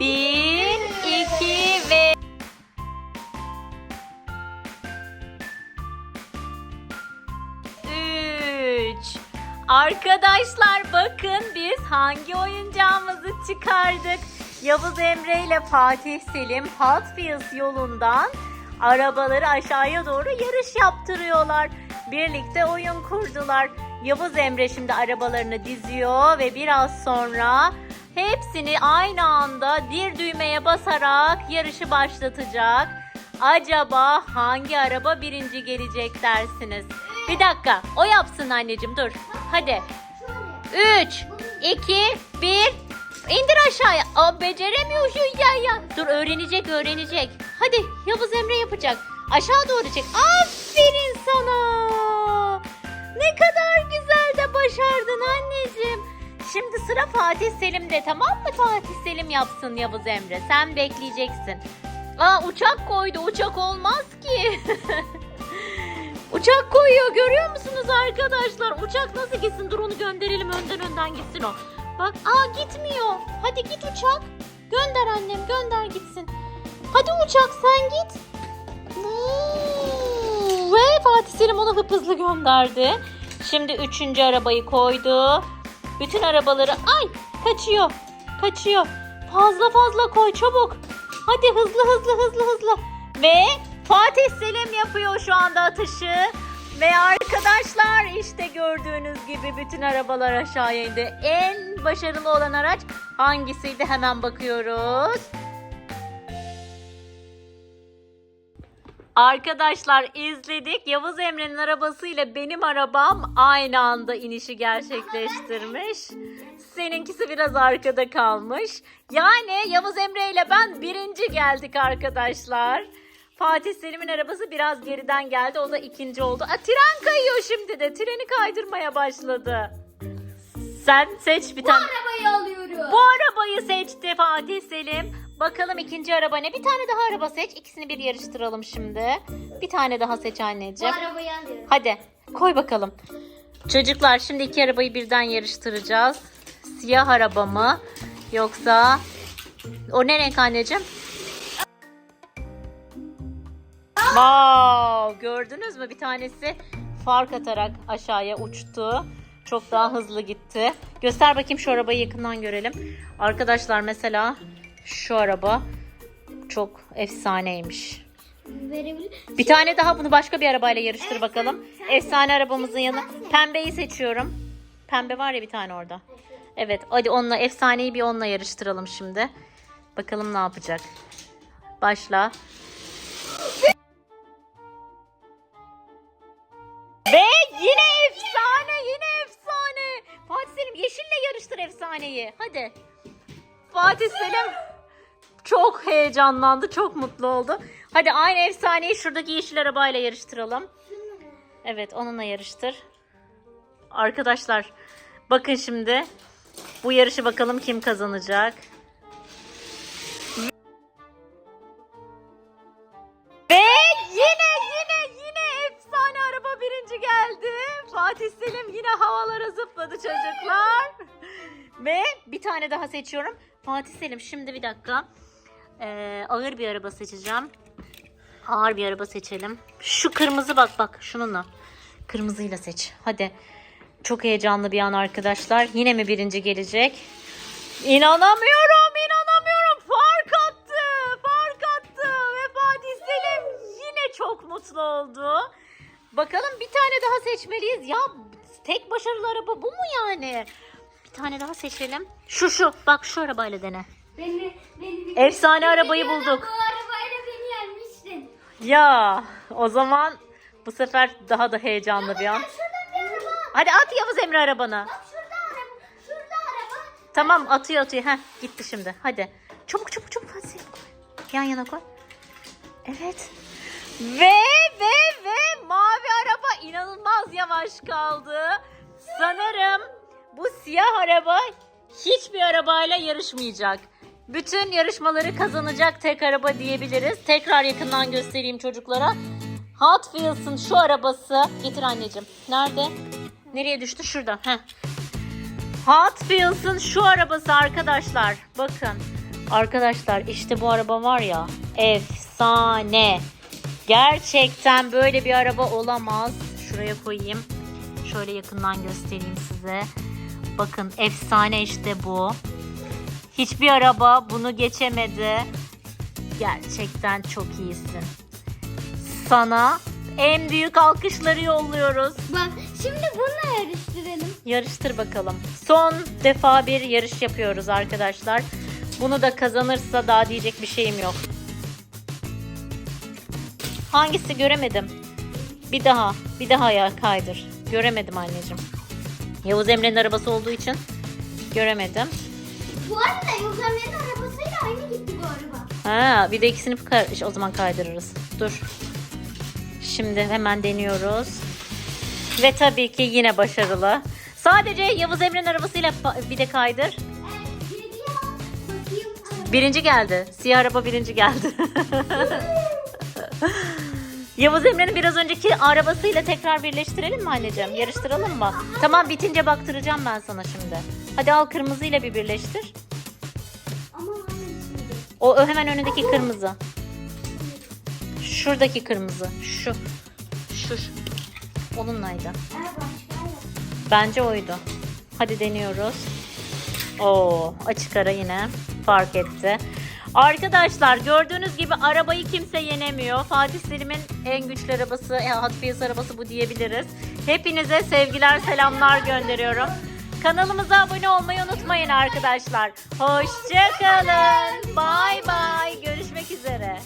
Bir, iki ve... Üç. Arkadaşlar bakın biz hangi oyuncağımızı çıkardık. Yavuz Emre ile Fatih Selim Hot Wheels yolundan arabaları aşağıya doğru yarış yaptırıyorlar. Birlikte oyun kurdular. Yavuz Emre şimdi arabalarını diziyor ve biraz sonra hepsini aynı anda bir düğmeye basarak yarışı başlatacak. Acaba hangi araba birinci gelecek dersiniz? Bir dakika o yapsın anneciğim dur. Hadi. 3, 2, 1. İndir aşağıya. Aa, beceremiyor şu ya ya. Dur öğrenecek öğrenecek. Hadi Yavuz Emre yapacak. Aşağı doğru çek. Aferin sana. Ne kadar güzel de başardın anneciğim. Şimdi sıra Fatih Selim'de tamam mı? Fatih Selim yapsın Yavuz Emre. Sen bekleyeceksin. Aa uçak koydu. Uçak olmaz ki. Uçak koyuyor görüyor musunuz arkadaşlar? Uçak nasıl gitsin? Dur onu gönderelim önden önden gitsin o. Bak aa gitmiyor. Hadi git uçak. Gönder annem gönder gitsin. Hadi uçak sen git. Ve Fatih Selim onu hızlı gönderdi. Şimdi üçüncü arabayı koydu. Bütün arabaları ay kaçıyor. Kaçıyor. Fazla fazla koy çabuk. Hadi hızlı hızlı hızlı hızlı. Ve Fatih Selim yapıyor şu anda atışı. Ve arkadaşlar işte gördüğünüz gibi bütün arabalar aşağıya indi. En başarılı olan araç hangisiydi hemen bakıyoruz. Arkadaşlar izledik. Yavuz Emre'nin arabasıyla benim arabam aynı anda inişi gerçekleştirmiş. Seninkisi biraz arkada kalmış. Yani Yavuz Emre ile ben birinci geldik arkadaşlar. Fatih Selim'in arabası biraz geriden geldi. O da ikinci oldu. Aa, tren kayıyor şimdi de. Treni kaydırmaya başladı. Sen seç bir Bu tane. arabayı alıyorum. Bu arabayı seçti Fatih Selim. Bakalım ikinci araba ne? Bir tane daha araba seç. İkisini bir yarıştıralım şimdi. Bir tane daha seç Bu anneciğim. arabayı alıyorum. Hadi koy bakalım. Çocuklar şimdi iki arabayı birden yarıştıracağız. Siyah araba mı? Yoksa o ne renk anneciğim? Wow, gördünüz mü? Bir tanesi fark atarak aşağıya uçtu. Çok daha hızlı gitti. Göster bakayım şu arabayı yakından görelim. Arkadaşlar mesela şu araba çok efsaneymiş. Verebilir. Bir tane daha bunu başka bir arabayla yarıştır bakalım. Efsane arabamızın yanı. Pembeyi seçiyorum. Pembe var ya bir tane orada. Evet hadi onunla efsaneyi bir onunla yarıştıralım şimdi. Bakalım ne yapacak. Başla. Ve yine efsane yine efsane. Fatih Selim yeşille yarıştır efsaneyi. Hadi. Fatih Selim çok heyecanlandı, çok mutlu oldu. Hadi aynı efsaneyi şuradaki yeşil arabayla yarıştıralım. Evet, onunla yarıştır. Arkadaşlar, bakın şimdi. Bu yarışı bakalım kim kazanacak. Ve yine yine yine efsane araba birinci geldi. Fatih Selim yine havalara zıpladı çocuklar. Ve bir tane daha seçiyorum. Fatih Selim şimdi bir dakika. Ee, ağır bir araba seçeceğim. Ağır bir araba seçelim. Şu kırmızı bak bak şununla. Kırmızıyla seç. Hadi. Çok heyecanlı bir an arkadaşlar. Yine mi birinci gelecek? İnanamıyorum, inanamıyorum. Fark attı, fark attı ve Fatih yine çok mutlu oldu. Bakalım bir tane daha seçmeliyiz. Ya tek başarılı araba bu mu yani? Bir tane daha seçelim. Şu şu, bak şu arabayla dene. Beni, beni, Efsane arabayı bulduk. Bu arabayla beni yenmiştin. Ya o zaman bu sefer daha da heyecanlı bir an. Şurada bir araba. Hadi at Yavuz Emre arabanı. Bak şurada araba. Şurada araba. Tamam atıyor atıyor. Heh gitti şimdi. Hadi. Çabuk çabuk çabuk hadi koy. Yan yana koy. Evet. Ve ve ve mavi araba inanılmaz yavaş kaldı. Sanırım bu siyah araba hiçbir arabayla yarışmayacak. Bütün yarışmaları kazanacak tek araba diyebiliriz. Tekrar yakından göstereyim çocuklara. Hot Wheels'ın şu arabası. Getir anneciğim. Nerede? Nereye düştü? Şurada. Heh. Hot Wheels'ın şu arabası arkadaşlar. Bakın. Arkadaşlar işte bu araba var ya efsane. Gerçekten böyle bir araba olamaz. Şuraya koyayım. Şöyle yakından göstereyim size. Bakın efsane işte bu. Hiçbir araba bunu geçemedi. Gerçekten çok iyisin. Sana en büyük alkışları yolluyoruz. Bak şimdi bununla yarıştıralım. Yarıştır bakalım. Son defa bir yarış yapıyoruz arkadaşlar. Bunu da kazanırsa daha diyecek bir şeyim yok. Hangisi göremedim. Bir daha, bir daha ya kaydır. Göremedim anneciğim. Yavuz Emre'nin arabası olduğu için göremedim. Bu arada Yozemlerin arabasıyla aynı gitti bu araba. Ha, bir de ikisini kay- o zaman kaydırırız. Dur. Şimdi hemen deniyoruz. Ve tabii ki yine başarılı. Sadece Yavuz Emre'nin arabasıyla fa- bir de kaydır. Evet. Bakayım. Birinci geldi. Siyah araba birinci geldi. Yavuz Emre'nin biraz önceki arabasıyla tekrar birleştirelim mi anneciğim? Yarıştıralım mı? Tamam bitince baktıracağım ben sana şimdi. Hadi al kırmızıyla bir birleştir. Ama? O hemen önündeki kırmızı. Şuradaki kırmızı. Şu. Şu. şu. Onunlaydı. Ee, Bence oydu. Hadi deniyoruz. Oo, açık ara yine fark etti. Arkadaşlar gördüğünüz gibi arabayı kimse yenemiyor. Fatih Selim'in en güçlü arabası, e, Hot Wheels arabası bu diyebiliriz. Hepinize sevgiler, selamlar gönderiyorum. Kanalımıza abone olmayı unutmayın arkadaşlar. Hoşçakalın. Bay bay. Görüşmek üzere.